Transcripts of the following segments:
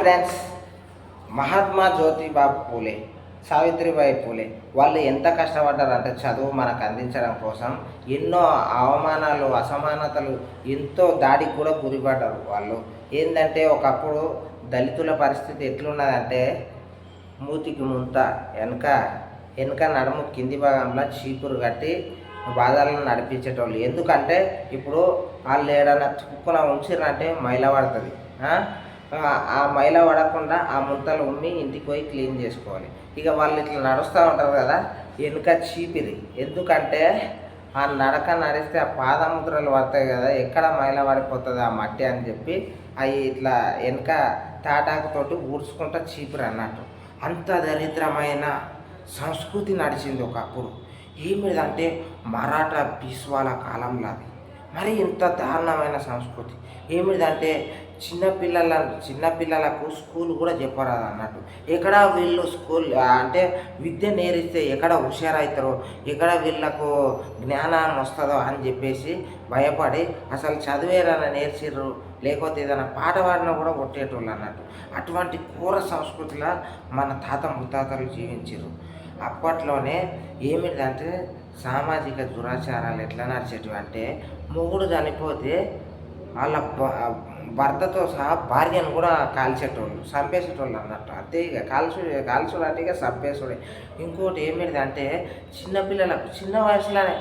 Friends Mahatma Jyotibabu Phule Savitribai Phule. వాళ్ళు ఎంత కష్టపడ్డారంటే చదువు మనకు అందించడం కోసం ఎన్నో అవమానాలు అసమానతలు ఎంతో దాడికి కూడా గురిపడ్డారు వాళ్ళు. ఏంటంటే ఒకప్పుడు దళితుల పరిస్థితి ఎట్లున్నదంటే మూతికి ముంత వెనక వెనక నడుము కింది భాగంలో చీపురు కట్టి బాధలను నడిపించేటోళ్ళు. ఎందుకంటే ఇప్పుడు వాళ్ళు ఏడన్నా తుక్కున ఉంచిరంటే మైల పడుతుంది ఆ? మైల పడకుండా ఆ ముంతలు ఉమ్మి ఇంటికి పోయి క్లీన్ చేసుకోవాలి. ఇక వాళ్ళు ఇట్లా నడుస్తూ ఉంటారు కదా వెనుక చీపిరి. ఎందుకంటే ఆ నడక నడిస్తే ఆ పాదముద్రలు పడతాయి కదా ఎక్కడ మైల పడిపోతుంది ఆ మట్టి అని చెప్పి అవి ఇట్లా వెనక తాటాకుతోటి ఊడ్చుకుంటా చీపిరి అన్నట్టు. అంత దరిద్రమైన సంస్కృతి నడిచింది ఒకప్పుడు. ఏమిటంటే మరాఠా పీస్వాల కాలంలో అది. మరి ఇంత దారుణమైన సంస్కృతి. ఏమిటంటే చిన్నపిల్లల చిన్నపిల్లలకు స్కూల్ కూడా చెప్పరాదు అన్నట్టు. ఎక్కడ వీళ్ళు స్కూల్ అంటే విద్య నేరిస్తే ఎక్కడ హుషారవుతారో ఎక్కడ వీళ్ళకు జ్ఞానం వస్తుందో అని చెప్పేసి భయపడి అసలు చదివేరని నేర్చిర్రు లేకపోతే ఏదైనా పాట పాడినా కూడా కొట్టేటోళ్ళు అన్నట్టు. అటువంటి కూర సంస్కృతిలో మన తాత ముత్తాతలు జీవించారు అప్పట్లోనే ఏమిటంటే సామాజిక దురాచారాలు ఎట్లా నడిచేటివి అంటే మొగుడు చనిపోతే వాళ్ళ భర్తతో సహా భార్యను కూడా కాల్చేటోళ్ళు చంపేసేటోళ్ళు అన్నట్టు. అంతే ఇక కాల్చు కాల్చుడు అంటే ఇక చంపేసుడే. ఇంకోటి ఏమిటిదంటే చిన్నపిల్లలకు చిన్న వయసులోనే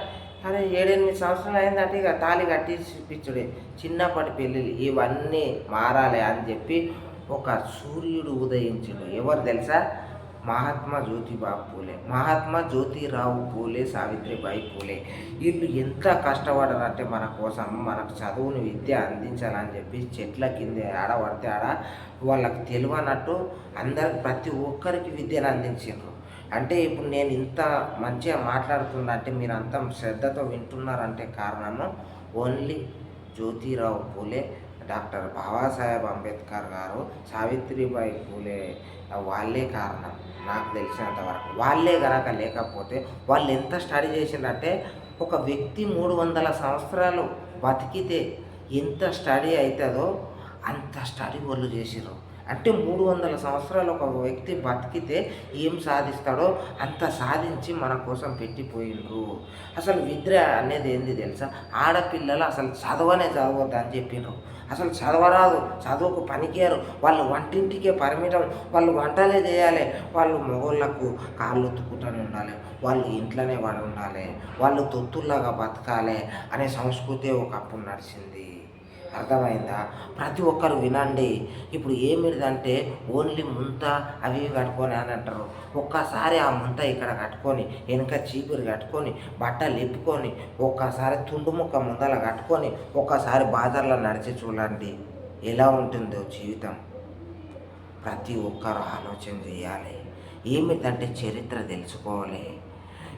అరే ఏడెనిమిది సంవత్సరాలు అయిందంటే ఇక తాళి కట్టి పిచ్చుడే చిన్నప్పటి పెళ్ళిళ్ళు ఇవన్నీ మారాలి అని చెప్పి ఒక సూర్యుడు ఉదయించడు. ఎవరు తెలుసా? మహాత్మా జ్యోతిబాబు పూలే మహాత్మా జ్యోతిరావు పూలే సావిత్రిబాయి పూలే. వీళ్ళు ఎంత కష్టపడారంటే మన కోసం మనకు చదువుని విద్య అందించాలని చెప్పి చెట్ల కింద ఆడ పడితే ఆడ వాళ్ళకి తెలియనట్టు అందరికి ప్రతి ఒక్కరికి విద్యను అందించారు అంటే ఇప్పుడు నేను ఇంత మంచిగా మాట్లాడుతున్నా అంటే మీరు అంత శ్రద్ధతో వింటున్నారంటే కారణము ఓన్లీ జ్యోతిరావు పూలే డాక్టర్ బాబాసాహెబ్ అంబేద్కర్ గారు సావిత్రిబాయి పూలే వాళ్ళే కారణం. నాకు తెలిసినంత వరకు. వాళ్ళే గనక లేకపోతే వాళ్ళు ఎంత స్టడీ చేసిందంటే ఒక వ్యక్తి మూడు వందల సంవత్సరాలు బతికితే ఎంత స్టడీ అవుతుందో అంత స్టడీ వాళ్ళు చేసిర్రు. అంటే మూడు వందల సంవత్సరాలు ఒక వ్యక్తి బతికితే ఏం సాధిస్తాడో అంత సాధించి మన కోసం పెట్టిపోయిండ్రు. అసలు విద్య అనేది ఏంది తెలుసా? ఆడపిల్లలు అసలు చదవనే చదవద్దు అని చెప్పిండ్రు అసలు చదవరాదు చదువుకు పనికేరు వాళ్ళు వంటింటికే పరిమితం వాళ్ళు వంటలే చేయాలి. వాళ్ళు మొగోళ్ళకు కాళ్ళు ఒత్తుకుంటూనే ఉండాలి. వాళ్ళు ఇంట్లోనే వాడు ఉండాలి. వాళ్ళు తొత్తుల్లాగా బతకాలి అనే సంస్కృతి ఒకప్పుడు నడిచింది. అర్థమైందా? ప్రతి ఒక్కరు వినండి. ఇప్పుడు ఏమిటిదంటే ఓన్లీ ముంత అవి కట్టుకొని అని అంటారు. ఒక్కసారి ఆ ముంత ఇక్కడ కట్టుకొని వెనుక చీపురు కట్టుకొని బట్టలు ఇప్పుకొని ఒక్కసారి తుండు ముక్క ముందల కట్టుకొని ఒక్కసారి బాధల్లో నడిచి చూడండి. ఎలా ఉంటుందో జీవితం. ప్రతి ఒక్కరు ఆలోచన చేయాలి. ఏమిటంటే చరిత్ర తెలుసుకోవాలి.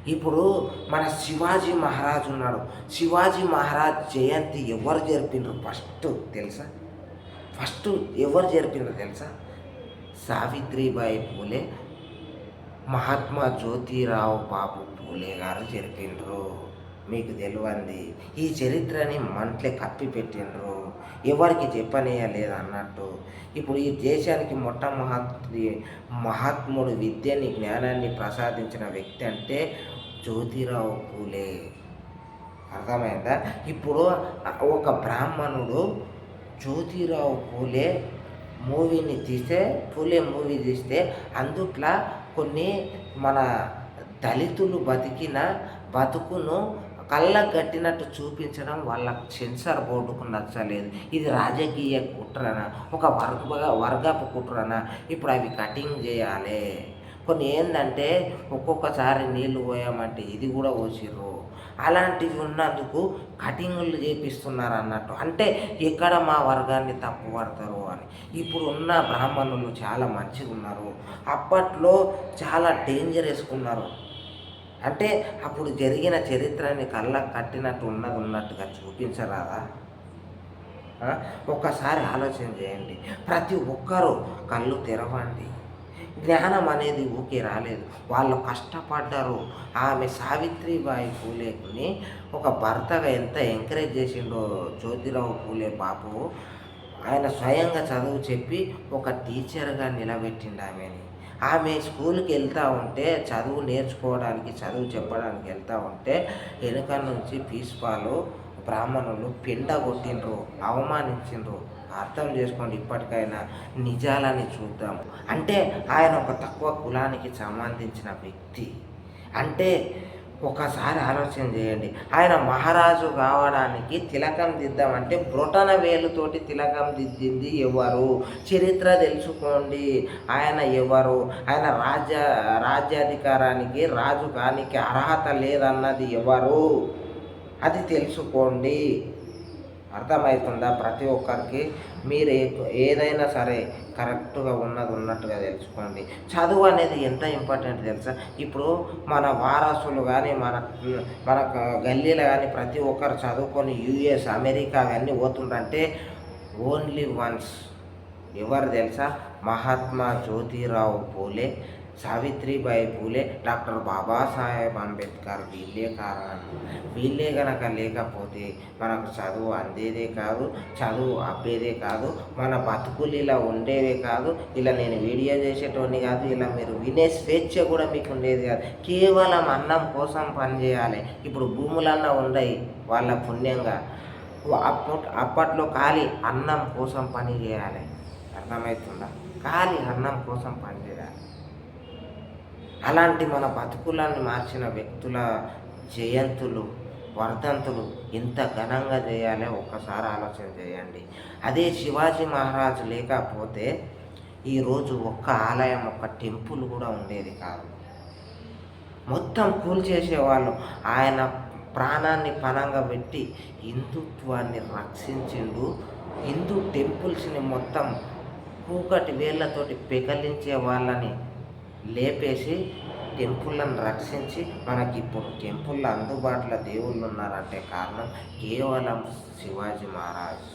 ఇప్పుడు మన శివాజీ మహారాజ్ ఉన్నాడు. శివాజీ మహారాజ్ జయంతి ఎవరు జరిపినారు ఫస్ట్ తెలుసా? ఫస్ట్ ఎవరు జరిపినారు తెలుసా? సావిత్రిబాయి పూలే మహాత్మా జ్యోతిరావు బాబు పూలే గారు జరిపినారు మీకు తెలియంది ఈ చరిత్రని మంట్లో కప్పిపెట్టిండ్రు ఎవరికి చెప్పనీయలేదు అన్నట్టు ఇప్పుడు ఈ దేశానికి మొట్టమొదటి మహాత్ముడు విద్యని జ్ఞానాన్ని ప్రసాదించిన వ్యక్తి అంటే జ్యోతిరావు పూలే. అర్థమైందా? ఇప్పుడు ఒక బ్రాహ్మణుడు జ్యోతిరావు పూలే మూవీని తీస్తే పూలే మూవీ తీస్తే అందుట్లో కొన్ని మన దళితులు బతికిన బతుకును కళ్ళకు కట్టినట్టు చూపించడం వాళ్ళ సెన్సార్ బోర్డుకు నచ్చలేదు. ఇది రాజకీయ కుట్రన? ఒక వర్గ వర్గపు కుట్రన? ఇప్పుడు అవి కటింగ్ చేయాలి. కొన్ని ఏంటంటే ఒక్కొక్కసారి నీళ్ళు పోయామంటే ఇది కూడా పోసిర్రు. అలాంటివి ఉన్నందుకు కటింగులు చేపిస్తున్నారు అన్నట్టు. అంటే ఎక్కడ మా వర్గాన్ని తప్పు పడతారు అని. ఇప్పుడు ఉన్న బ్రాహ్మణులు చాలా మంచిగా ఉన్నారు అప్పట్లో చాలా డేంజర్ ఉన్నారు. అంటే అప్పుడు జరిగిన చరిత్రని కళ్ళకు కట్టినట్టు ఉన్నది ఉన్నట్టుగా చూపించరాదా? ఒక్కసారి ఆలోచన చేయండి. ప్రతి ఒక్కరూ కళ్ళు తెరవండి. జ్ఞానం అనేది ఊకే రాలేదు. వాళ్ళు కష్టపడ్డారు. ఆమె సావిత్రిబాయి పూలేని ఒక భర్తగా ఎంత ఎంకరేజ్ చేసిండో జ్యోతిరావు పూలే బాబు. ఆయన స్వయంగా చదువు చెప్పి ఒక టీచర్గా నిలబెట్టిండు ఆమెని. ఆమె స్కూల్కి వెళ్తూ ఉంటే చదువు నేర్చుకోవడానికి చదువు చెప్పడానికి వెళ్తూ ఉంటే వెనుక నుంచి పీస్పాలు బ్రాహ్మణులు పెండ కొట్టిండ్రు అవమానించిండ్రు. అర్థం చేసుకోండి ఇప్పటికైనా నిజాలని చూద్దాం. అంటే ఆయన ఒక తక్కువ కులానికి సంబంధించిన వ్యక్తి. అంటే ఒకసారి ఆలోచన చేయండి. ఆయన మహారాజు కావడానికి తిలకం దిద్దామంటే బ్రొటన వేలుతోటి తిలకం దిద్దింది ఎవరు? చరిత్ర తెలుసుకోండి. ఆయన ఎవరు? ఆయన రాజ్య రాజ్యాధికారానికి రాజు కానికి అర్హత లేదన్నది ఎవరు? అది తెలుసుకోండి. అర్థమవుతుందా ప్రతి ఒక్కరికి మీరు ఏదైనా సరే కరెక్ట్గా ఉన్నది ఉన్నట్టుగా తెలుసుకోండి. చదువు అనేది ఎంత ఇంపార్టెంట్ తెలుసా? ఇప్పుడు మన వారసులు కానీ మన మన గల్లీలో కానీ ప్రతి ఒక్కరు చదువుకొని యూఎస్ అమెరికా అవన్నీ పోతుండంటే ఓన్లీ వన్స్. ఎవరు తెలుసా? మహాత్మా జ్యోతిరావు పూలే. సావిత్రిబాయి పూలే డాక్టర్ బాబాసాహెబ్ అంబేద్కర్ వీళ్ళే కారణం. వీళ్ళే కనుక లేకపోతే మనకు చదువు అందేదే కాదు చదువు అబ్బేదే కాదు మన బతుకులు ఇలా ఉండేవే కాదు ఇలా నేను వీడియో చేసేటోని కాదు ఇలా మీరు వినే స్వేచ్ఛ కూడా మీకు ఉండేది కాదు. కేవలం అన్నం కోసం పనిచేయాలి ఇప్పుడు భూములన్నా ఉండయి వాళ్ళ పుణ్యంగా. అప్పట్ అప్పట్లో ఖాళీ అన్నం కోసం పని చేయాలి. అర్థమవుతుందా? ఖాళీ అన్నం కోసం పని చేయాలి. అలాంటి మన బతుకులను మార్చిన వ్యక్తుల జయంతులు వర్ధంతులు ఎంత ఘనంగా చేయాలో ఒక్కసారి ఆలోచన చేయండి. అదే శివాజీ మహారాజు లేకపోతే ఈరోజు ఒక్క ఆలయం ఒక్క టెంపుల్ కూడా ఉండేది కాదు. మొత్తం కూల్చేసేవాళ్ళు ఆయన ప్రాణాన్ని పణంగా పెట్టి హిందుత్వాన్ని రక్షించిండు. హిందూ టెంపుల్స్ని మొత్తం కూకటి వేళ్ళతోటి పెకలించే వాళ్ళని లేపేసి టెంపుల్లను రక్షించి మనకి ఇప్పుడు టెంపుల్లో అందుబాటులో దేవుళ్ళు ఉన్నారంటే కారణం కేవలం శివాజీ మహారాజ్.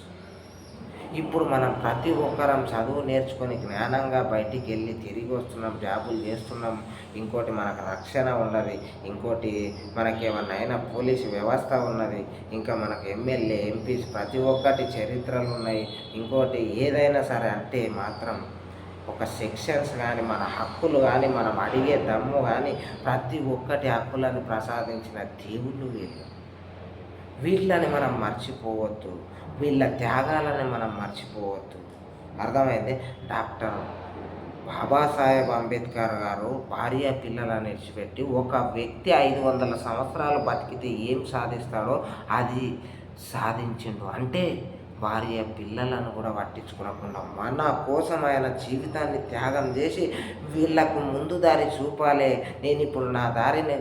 ఇప్పుడు మనం ప్రతి ఒక్కరం చదువు నేర్చుకొని జ్ఞానంగా బయటికి వెళ్ళి తిరిగి వస్తున్నాం జాబులు చేస్తున్నాం ఇంకోటి మనకు రక్షణ ఉన్నది ఇంకోటి మనకి ఏమన్నా అయినా పోలీసు వ్యవస్థ ఉన్నది ఇంకా మనకు ఎమ్మెల్యే ఎంపీస్ ప్రతి ఒక్కటి చరిత్రలు ఉన్నాయి ఇంకోటి ఏదైనా సరే అంటే మాత్రం ఒక సెక్షన్స్ కానీ మన హక్కులు కానీ మనం అడిగే దమ్ము కానీ ప్రతి ఒక్కటి హక్కులను ప్రసాదించిన దేవుళ్ళు వీళ్ళు. వీళ్ళని మనం మర్చిపోవద్దు. వీళ్ళ త్యాగాలని మనం మర్చిపోవద్దు. అర్థమైంది? డాక్టర్ బాబాసాహెబ్ అంబేద్కర్ గారు భార్య పిల్లలను విడిచిపెట్టి ఒక వ్యక్తి ఐదు వందల సంవత్సరాలు బతికితే ఏం సాధిస్తాడో అది సాధించిండు. అంటే భార్య పిల్లలను కూడా పట్టించుకోకుండా మన కోసం ఆయన జీవితాన్ని త్యాగం చేసి వీళ్ళకు ముందు దారి చూపాలి. నేను ఇప్పుడు నా దారిని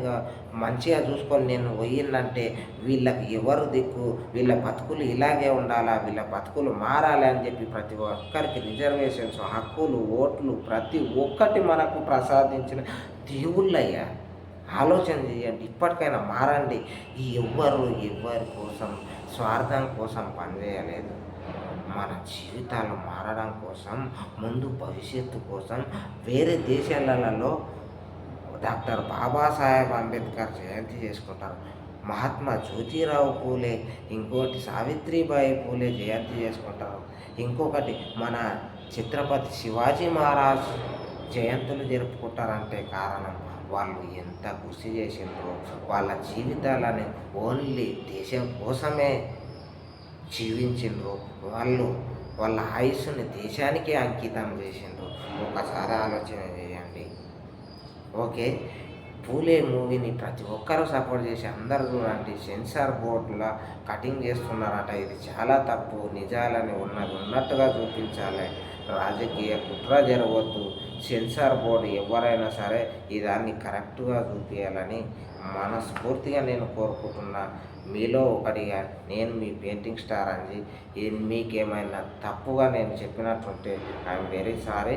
మంచిగా చూసుకొని నేను పోయిందంటే వీళ్ళకి ఎవరు దిక్కు? వీళ్ళ బతుకులు ఇలాగే ఉండాలా? వీళ్ళ బతుకులు మారాలి అని చెప్పి ప్రతి ఒక్కరికి రిజర్వేషన్స్ హక్కులు ఓట్లు ప్రతి ఒక్కటి మనకు ప్రసాదించిన దేవుళ్ళయ్యా. ఆలోచన చేయండి ఇప్పటికైనా మారండి. ఈ ఎవ్వరు ఎవ్వరి కోసం స్వార్థం కోసం పనిచేయలేదు మన జీవితాలు మారడం కోసం ముందు భవిష్యత్తు కోసం వేరే దేశాలలో డాక్టర్ బాబాసాహెబ్ అంబేద్కర్ జయంతి చేసుకుంటారు. మహాత్మా జ్యోతిరావు పూలే ఇంకోటి సావిత్రిబాయి పూలే జయంతి చేసుకుంటారు. ఇంకొకటి మన ఛత్రపతి శివాజీ మహారాజ్ జయంతులు జరుపుకుంటారంటే కారణం వాళ్ళు ఎంత కృషి చేసిండ్రో వాళ్ళ జీవితాలని ఓన్లీ దేశం కోసమే జీవించిండ్రు వాళ్ళు వాళ్ళ ఆయుస్సుని దేశానికి అంకితం చేసిండ్రు ఒకసారి ఆలోచన చేయండి. ఓకే? పూలే మూవీని ప్రతి ఒక్కరూ సపోర్ట్ చేసి అందరూ చూడండి. సెన్సార్ బోర్డుల కటింగ్ చేస్తున్నారట. ఇది చాలా తప్పు. నిజాలని ఉన్నది ఉన్నట్టుగా చూపించాలి. రాజకీయ కుట్ర జరగవద్దు. సెన్సార్ బోర్డు ఎవరైనా సరే ఈ దాన్ని కరెక్ట్గా చూపించాలని మనస్ఫూర్తిగా నేను కోరుకుంటున్నా. మీలో ఒకటిగా నేను మీ పెయింటింగ్ స్టార్ అని మీకేమైనా తప్పుగా నేను చెప్పినట్టుంటే ఐఎమ్ వెరీ సారీ.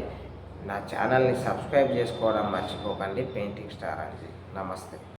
నా ఛానల్ని సబ్స్క్రైబ్ చేసుకోవడం మర్చిపోకండి. పెయింటింగ్ స్టార్ అని నమస్తే.